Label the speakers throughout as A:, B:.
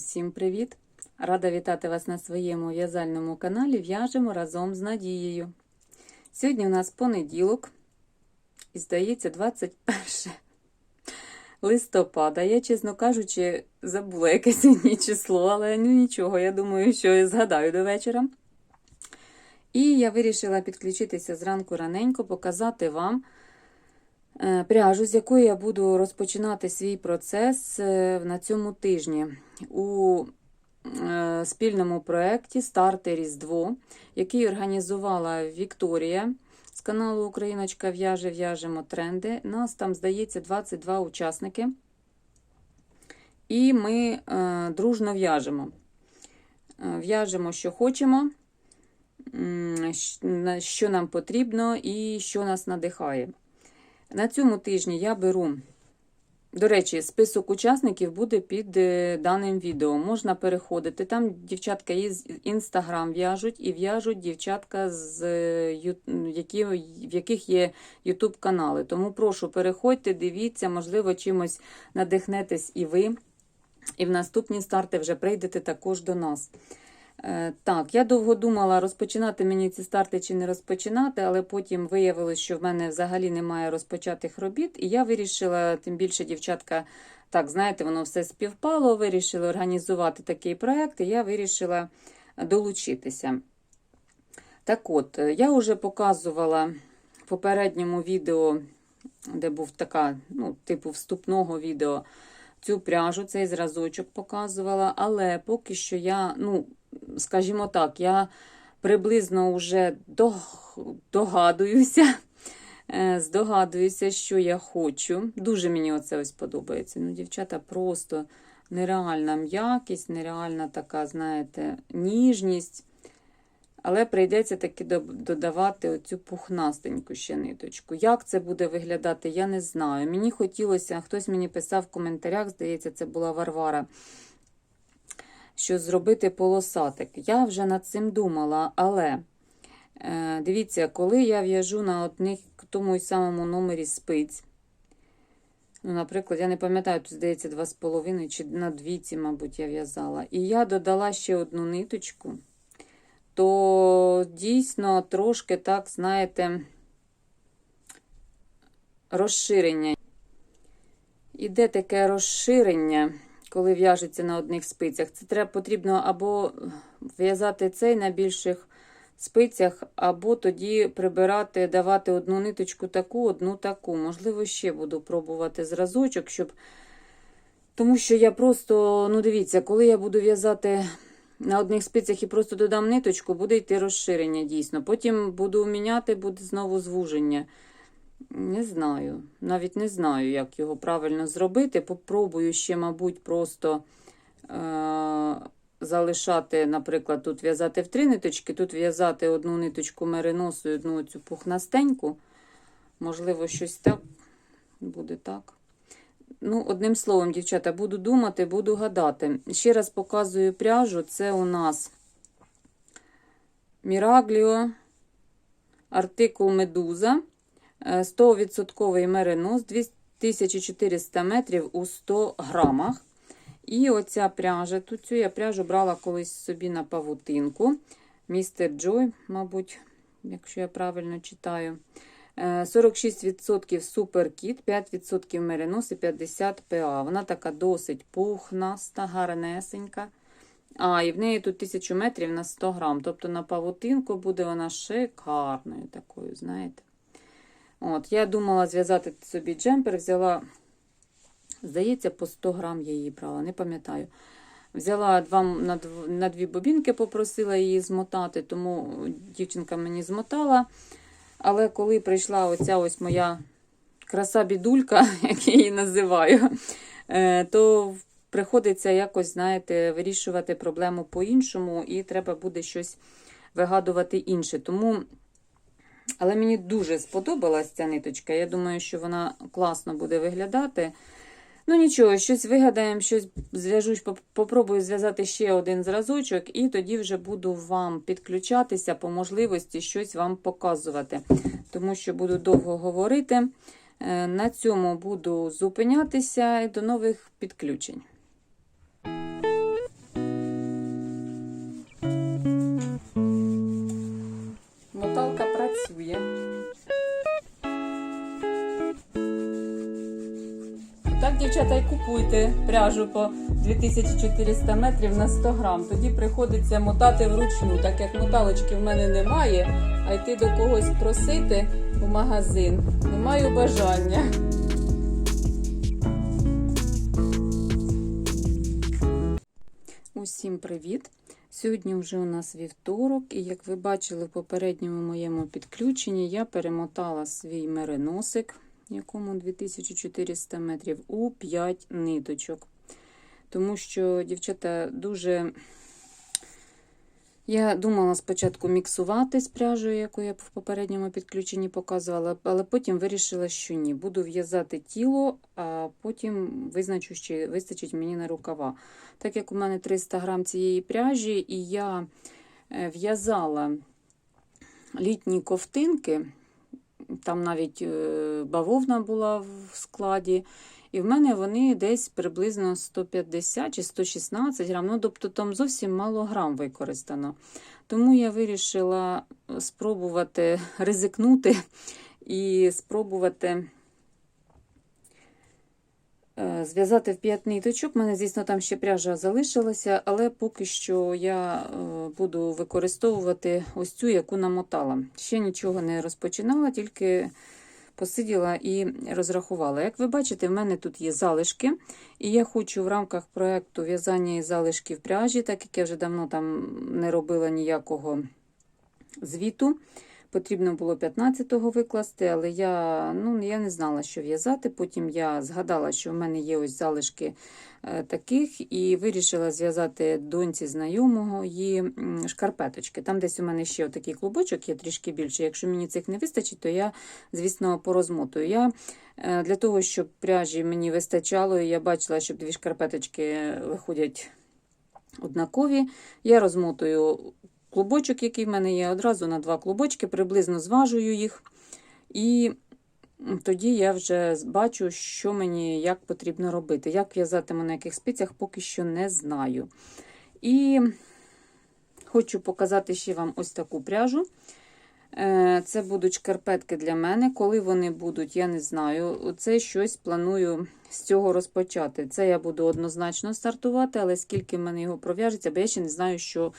A: Усім привіт! Рада вітати вас на своєму в'язальному каналі В'яжемо разом з Надією. Сьогодні у нас понеділок, і здається, 21 листопада. Я, чесно кажучи, забула яке сьогодні число, але ну нічого, я думаю, що я згадаю до вечора. І я вирішила підключитися зранку раненько, показати вам пряжу, з якої я буду розпочинати свій процес е, на цьому тижні. У е, спільному проєкті Старти Різдво, який організувала Вікторія з каналу Україночка В'яже, в'яжемо тренди. Нас там, здається, 22 учасники. І ми е, дружно в'яжемо. Е, В'яжемо, що хочемо, що нам потрібно і що нас надихає. На цьому тижні я беру. До речі, список учасників буде під е, даним відео. Можна переходити. Там дівчатка із Інстаграм в'яжуть і в'яжуть дівчатка, з, е, які, в яких є Ютуб канали. Тому прошу, переходьте, дивіться, можливо, чимось надихнетесь і ви. І в наступні старти вже прийдете також до нас. Е, Так, я довго думала, розпочинати мені ці старти чи не розпочинати, але потім виявилось, що в мене взагалі немає розпочатих робіт, і я вирішила, тим більше дівчатка, так, знаєте, воно все співпало, вирішили організувати такий проект, і я вирішила долучитися. Так от, е, я вже показувала в попередньому відео, де був така, ну, типу вступного відео, цю пряжу, цей зразочок показувала, але поки що я, ну, скажімо так, я приблизно вже догадуюся, е, здогадуюся, що я хочу. Дуже мені оце ось подобається. Ну, дівчата, просто нереальна м'якість, нереальна така, знаєте, ніжність. Але прийдеться таки додавати оцю пухнастеньку ще ниточку. Як це буде виглядати, я не знаю. Мені хотілося, хтось мені писав в коментарях, здається, це була Варвара, що зробити полосатик. Я вже над цим думала, але е, дивіться, коли я в'яжу на одних тому й самому номері спиць, ну, наприклад, я не пам'ятаю, тут здається, 2,5 чи на двійці, мабуть, я в'язала. І я додала ще одну ниточку то дійсно трошки так, знаєте, розширення. Іде таке розширення, коли в'яжеться на одних спицях. Це треба потрібно або в'язати цей на більших спицях, або тоді прибирати, давати одну ниточку таку, одну таку. Можливо, ще буду пробувати зразочок, щоб. Тому що я просто, ну дивіться, коли я буду в'язати на одних спицях і просто додам ниточку, буде йти розширення дійсно. Потім буду міняти, буде знову звуження. Не знаю. Навіть не знаю, як його правильно зробити. Попробую ще, мабуть, просто е- залишати, наприклад, тут в'язати в три ниточки, тут в'язати одну ниточку мериносу і одну цю пухнастеньку. Можливо, щось так буде так. Ну, одним словом, дівчата, буду думати, буду гадати. Ще раз показую пряжу. Це у нас Мірагліо, артикул Медуза, 100% меринос, 2400 метрів у 100 грамах. І оця пряжа, тут цю я пряжу брала колись собі на павутинку. Містер Джой, мабуть, якщо я правильно читаю. Е, 46% суперкіт, 5% меринос і 50 ПА. Вона така досить пухнаста, гарнесенька. А, і в неї тут 1000 метрів на 100 грам. Тобто на павутинку буде вона шикарною такою, знаєте. От, Я думала зв'язати собі джемпер, взяла, здається, по 100 грам я її брала, не пам'ятаю. Взяла два, на, на дві бобінки, попросила її змотати, тому дівчинка мені змотала. Але коли прийшла оця ось моя краса-бідулька, як я її називаю, е, то приходиться якось, знаєте, вирішувати проблему по-іншому, і треба буде щось вигадувати інше. Тому, але мені дуже сподобалась ця ниточка. Я думаю, що вона класно буде виглядати. Ну нічого, щось вигадаємо, щось зв'яжу, попробую зв'язати ще один зразочок, і тоді вже буду вам підключатися по можливості щось вам показувати. Тому що буду довго говорити. Е, На цьому буду зупинятися і до нових підключень. працює. Так, дівчата, і купуйте пряжу по 2400 метрів на 100 грам. Тоді приходиться мотати вручну, так як моталочки в мене немає, а йти до когось просити у магазин. Не маю бажання. Усім привіт! Сьогодні вже у нас вівторок, і як ви бачили в попередньому моєму підключенні, я перемотала свій мериносик, якому 2400 метрів, у 5 ниточок. Тому що, дівчата, дуже. Я думала спочатку міксувати з пряжею, яку я в попередньому підключенні показувала, але потім вирішила, що ні. Буду в'язати тіло, а потім визначу, чи вистачить мені на рукава. Так як у мене 300 грам цієї пряжі, і я е, в'язала літні ковтинки, там навіть е, бавовна була в складі. І в мене вони десь приблизно 150 чи 116 грам. Ну, тобто там зовсім мало грам використано. Тому я вирішила спробувати ризикнути і спробувати е, зв'язати в 5 ниточок. У мене, звісно, там ще пряжа залишилася, але поки що я е, буду використовувати ось цю, яку намотала. Ще нічого не розпочинала, тільки посиділа і розрахувала. Як ви бачите, в мене тут є залишки, і я хочу в рамках проєкту в'язання і залишків пряжі, так як я вже давно там не робила ніякого звіту. Потрібно було 15-го викласти, але я ну, я не знала, що в'язати. Потім я згадала, що в мене є ось залишки е, таких, і вирішила зв'язати доньці знайомого її шкарпеточки. Там десь у мене ще такий клубочок є трішки більше. Якщо мені цих не вистачить, то я, звісно, порозмотую. Я е, Для того, щоб пряжі мені вистачало, і я бачила, що дві шкарпеточки виходять однакові, я розмотую клубочок, який в мене є, одразу на два клубочки, приблизно зважую їх. І тоді я вже бачу, що мені як потрібно робити. Як в'язатиму на яких спицях, поки що не знаю. І хочу показати ще вам ось таку пряжу. Е, це будуть шкарпетки для мене. Коли вони будуть, я не знаю. Це щось планую з цього розпочати. Це я буду однозначно стартувати, але скільки в мене його пров'яжеться, бо я ще не знаю, що.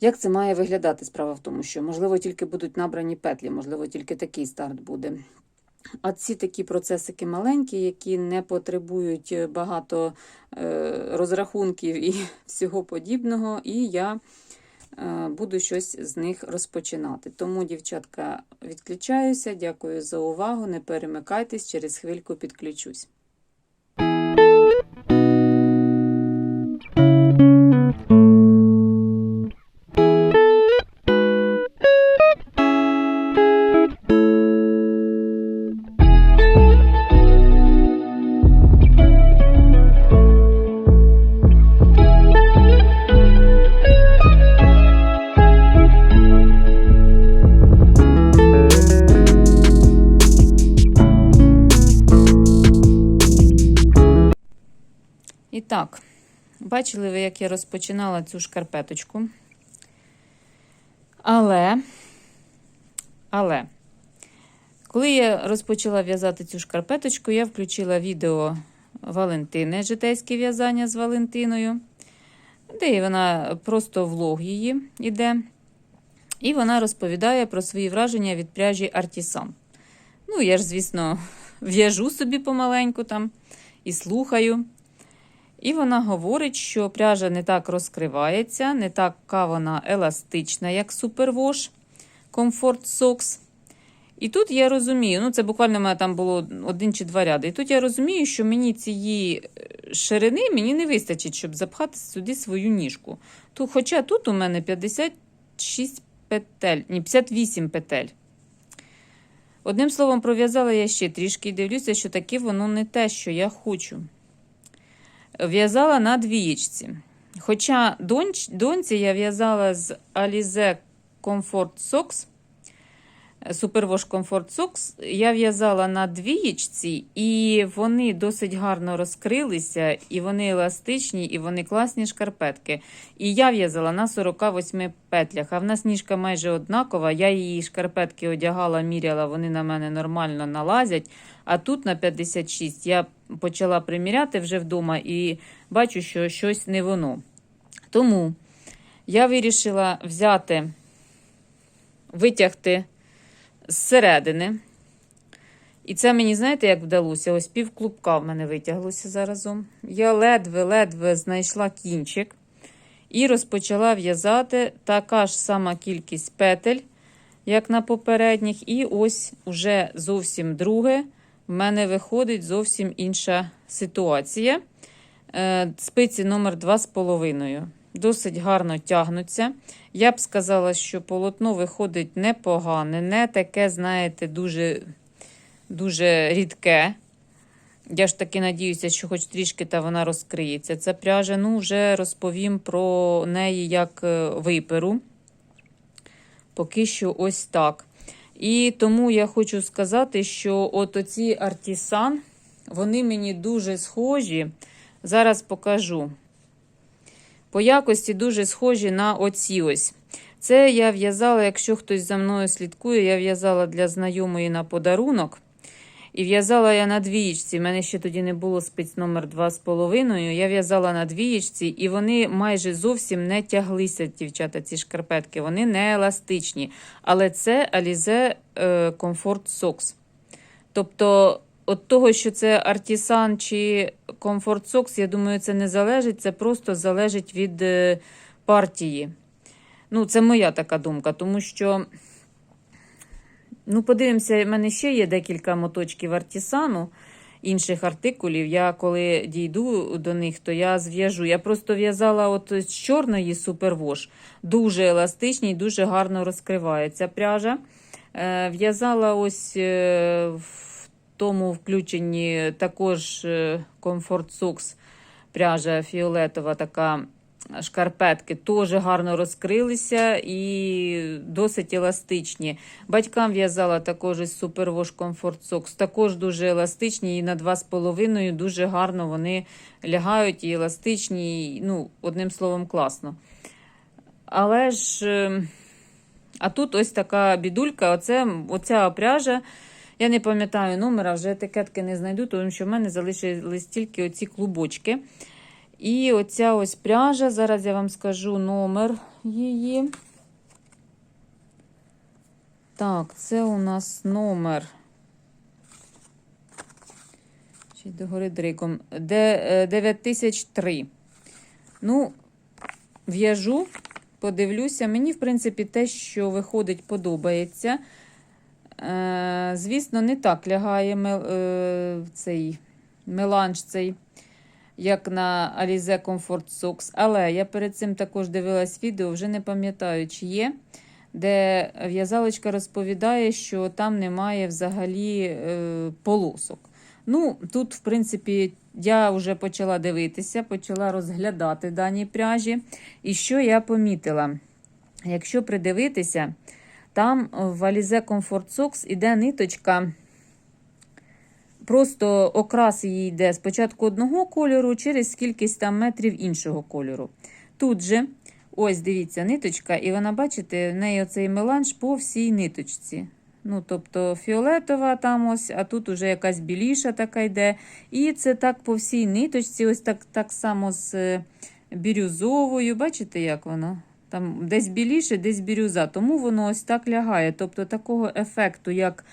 A: Як це має виглядати? Справа в тому, що, можливо, тільки будуть набрані петлі, можливо, тільки такий старт буде. А ці такі процесики маленькі, які не потребують багато е, розрахунків і всього подібного, і я е, буду щось з них розпочинати. Тому, дівчатка, відключаюся. Дякую за увагу. Не перемикайтесь, через хвильку підключусь. Бачили ви, як я розпочинала цю шкарпеточку. Але, але, коли я розпочала в'язати цю шкарпеточку, я включила відео Валентини, житейське в'язання з Валентиною, де вона просто влог її йде. І вона розповідає про свої враження від пряжі Артісан. Ну, я ж, звісно, в'яжу собі помаленьку там і слухаю. І вона говорить, що пряжа не так розкривається, не така вона еластична, як Superwash Comfort Socks. І тут я розумію, ну це буквально в мене там було один чи два ряди. І тут я розумію, що мені цієї ширини мені не вистачить, щоб запхати сюди свою ніжку. Тут, Хоча тут у мене 56 петель, ні, 58 петель. Одним словом, пров'язала я ще трішки і дивлюся, що таке воно не те, що я хочу в'язала на двієчці. Хоча донь, доньці я в'язала з Alize Comfort Socks, Superwash Comfort Socks я в'язала на двієчці, і вони досить гарно розкрилися, і вони еластичні, і вони класні шкарпетки. І я в'язала на 48 петлях. А в нас ніжка майже однакова. Я її шкарпетки одягала, міряла, вони на мене нормально налазять. А тут на 56 я почала приміряти вже вдома і бачу, що щось не воно. Тому я вирішила взяти, витягти зсередини. І це мені, знаєте, як вдалося? Ось пів клубка в мене витяглося заразом. Я ледве-ледве знайшла кінчик і розпочала в'язати така ж сама кількість петель, як на попередніх. І ось уже зовсім друге. В мене виходить зовсім інша ситуація. Е, Спиці номер 2,5. Досить гарно тягнуться. Я б сказала, що полотно виходить непогане, не таке, знаєте, дуже дуже рідке. Я ж таки надіюся, що хоч трішки та вона розкриється. Ця пряжа, ну, вже розповім про неї як е, виперу. Поки що ось так. І тому я хочу сказати, що от оці артісан, вони мені дуже схожі. Зараз покажу. По якості дуже схожі на оці ось. Це я в'язала, якщо хтось за мною слідкує, я в'язала для знайомої на подарунок. І в'язала я на двієчці. У мене ще тоді не було спиць номер 2,5. Я в'язала на двієчці, і вони майже зовсім не тяглися, дівчата, ці шкарпетки. Вони не еластичні. Але це Alize е, Comfort Socks. Тобто, от того, що це Artisan чи Comfort Socks, я думаю, це не залежить. Це просто залежить від е, партії. Ну, це моя така думка, тому що. Ну, подивимося, в мене ще є декілька моточків артісану, інших артикулів. Я коли дійду до них, то я зв'яжу. Я просто в'язала от з чорної супервош. Дуже еластичний, дуже гарно розкривається пряжа. Е, В'язала ось е, в тому включенні також е, Comfort Socks пряжа фіолетова така шкарпетки теж гарно розкрилися і досить еластичні. Батькам в'язала також із Superwash Comfort Socks, також дуже еластичні і на 2,5 дуже гарно вони лягають і еластичні, і, ну, одним словом, класно. Але ж, е, а тут ось така бідулька, оце, оця пряжа. Я не пам'ятаю номера, вже етикетки не знайду, тому що в мене залишились тільки оці клубочки. І оця ось пряжа, зараз я вам скажу номер її. Так, це у нас номер. Ще догори дриком. 9003. Е, ну, в'яжу, подивлюся. Мені, в принципі, те, що виходить, подобається. Е, Звісно, не так лягає е, цей меланж цей як на Alize Comfort Socks. Але я перед цим також дивилась відео, вже не пам'ятаю, чи є, де в'язалочка розповідає, що там немає взагалі е, полосок. Ну, Тут, в принципі, я вже почала дивитися, почала розглядати дані пряжі. І що я помітила? Якщо придивитися, там в Alize Comfort Socks іде ниточка Просто окрас її йде спочатку одного кольору, через кількість там метрів іншого кольору. Тут же, ось дивіться, ниточка, і вона, бачите, в неї оцей меланж по всій ниточці. Ну, Тобто фіолетова там ось, а тут уже якась біліша така йде. І це так по всій ниточці, ось так так само з е, бірюзовою. Бачите, як воно? Там Десь біліше, десь бірюза. Тому воно ось так лягає. Тобто такого ефекту, як.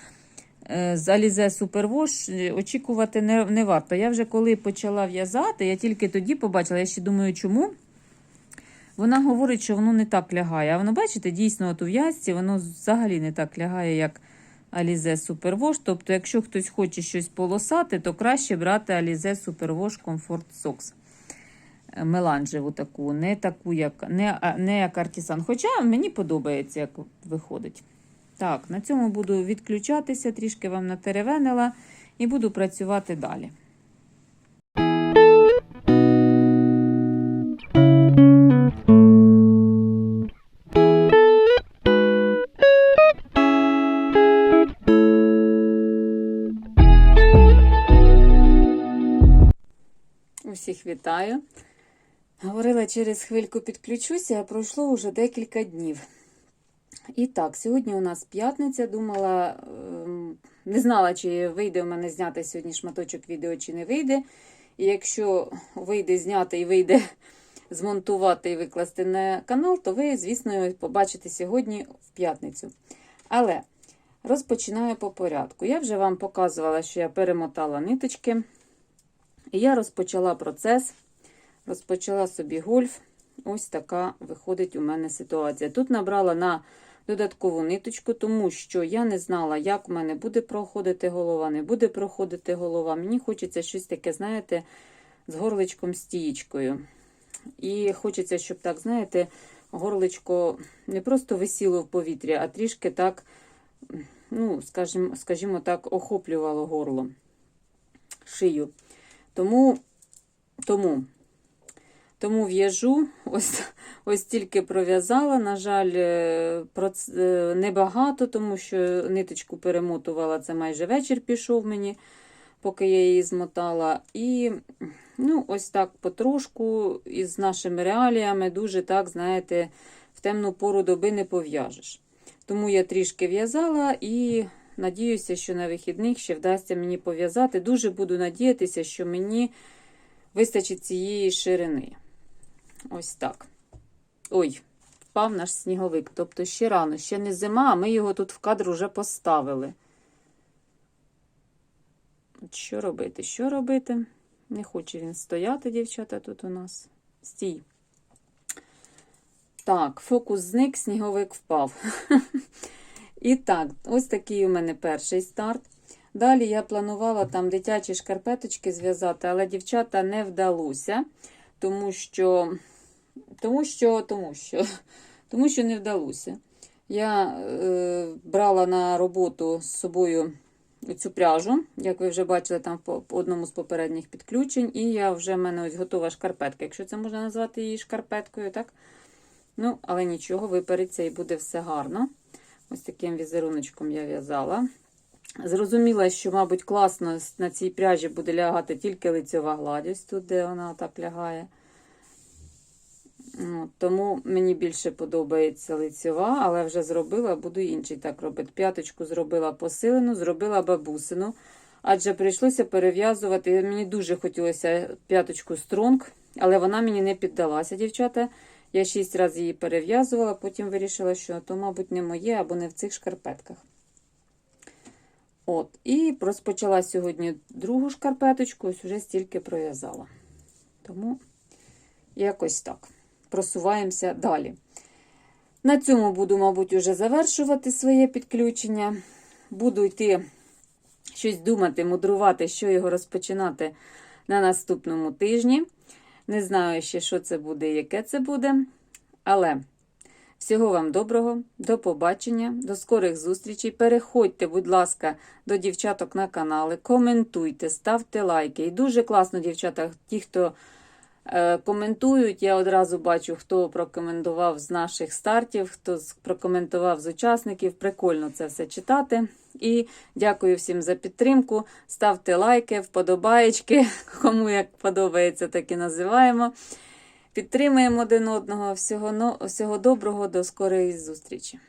A: Е, з Alize Superwash е, очікувати не не варто. Я вже коли почала в'язати, я тільки тоді побачила, я ще думаю, чому. Вона говорить, що воно не так лягає. А воно, бачите, дійсно, от у в'язці воно взагалі не так лягає, як Alize Superwash. Тобто, якщо хтось хоче щось полосати, то краще брати Alize Superwash Comfort Socks. Е, меланжеву таку, не таку, як не, не як артисан. Хоча мені подобається, як виходить. Так, на цьому буду відключатися, трішки вам натеревенила і буду працювати далі. Усіх вітаю. Говорила, через хвильку підключуся, а пройшло уже декілька днів. І так, сьогодні у нас п'ятниця. Думала, ем, не знала, чи вийде у мене зняти сьогодні шматочок відео, чи не вийде. І якщо вийде зняти і вийде змонтувати і викласти на канал, то ви, звісно, побачите сьогодні в п'ятницю. Але розпочинаю по порядку. Я вже вам показувала, що я перемотала ниточки. І я розпочала процес, розпочала собі гольф. Ось така виходить у мене ситуація. Тут набрала на додаткову ниточку, тому що я не знала, як у мене буде проходити голова, не буде проходити голова. Мені хочеться щось таке, знаєте, з горличком стієчкою. І хочеться, щоб так, знаєте, горличко не просто висіло в повітрі, а трішки так, ну, скажімо, скажімо так, охоплювало горло, шию. Тому, тому, тому в'яжу, ось, ось тільки пров'язала. На жаль, е, е, небагато, тому що ниточку перемотувала, це майже вечір пішов мені, поки я її змотала. І ну, ось так потрошку із нашими реаліями, дуже так, знаєте, в темну пору доби не пов'яжеш. Тому я трішки в'язала і надіюся, що на вихідних ще вдасться мені пов'язати. Дуже буду надіятися, що мені вистачить цієї ширини. Ось так. Ой, впав наш сніговик. Тобто ще рано, ще не зима, а ми його тут в кадр вже поставили. Що робити? Що робити? Не хоче він стояти, дівчата, тут у нас. Стій. Так, фокус зник, сніговик впав. І так, ось такий у мене перший старт. Далі я планувала там дитячі шкарпеточки зв'язати, але дівчата не вдалося, тому що, тому що, тому що, тому що не вдалося. Я е, брала на роботу з собою цю пряжу, як ви вже бачили там по одному з попередніх підключень, і я вже в мене ось готова шкарпетка, якщо це можна назвати її шкарпеткою, так? Ну, але нічого, випереться і буде все гарно. Ось таким візеруночком я в'язала. Зрозуміла, що, мабуть, класно на цій пряжі буде лягати тільки лицьова гладь, ось тут, де вона так лягає. От, тому мені більше подобається лицьова, але вже зробила, буду інший так робити. П'яточку зробила посилену, зробила бабусину, адже прийшлося перев'язувати. Мені дуже хотілося п'яточку стронг, але вона мені не піддалася, дівчата. Я шість разів її перев'язувала, потім вирішила, що то, мабуть, не моє або не в цих шкарпетках. От, І розпочала сьогодні другу шкарпеточку, ось уже стільки пров'язала. Тому якось так. Просуваємося далі. На цьому буду, мабуть, уже завершувати своє підключення. Буду йти щось думати, мудрувати, що його розпочинати на наступному тижні. Не знаю ще, що це буде і яке це буде. Але всього вам доброго, до побачення, до скорих зустрічей. Переходьте, будь ласка, до дівчаток на канали, коментуйте, ставте лайки. І дуже класно, дівчата, ті, хто коментують, я одразу бачу, хто прокоментував з наших стартів, хто прокоментував з учасників. Прикольно це все читати. І дякую всім за підтримку. Ставте лайки, вподобаєчки. Кому як подобається, так і називаємо. Підтримуємо один одного. Всього, всього доброго, до скорої зустрічі.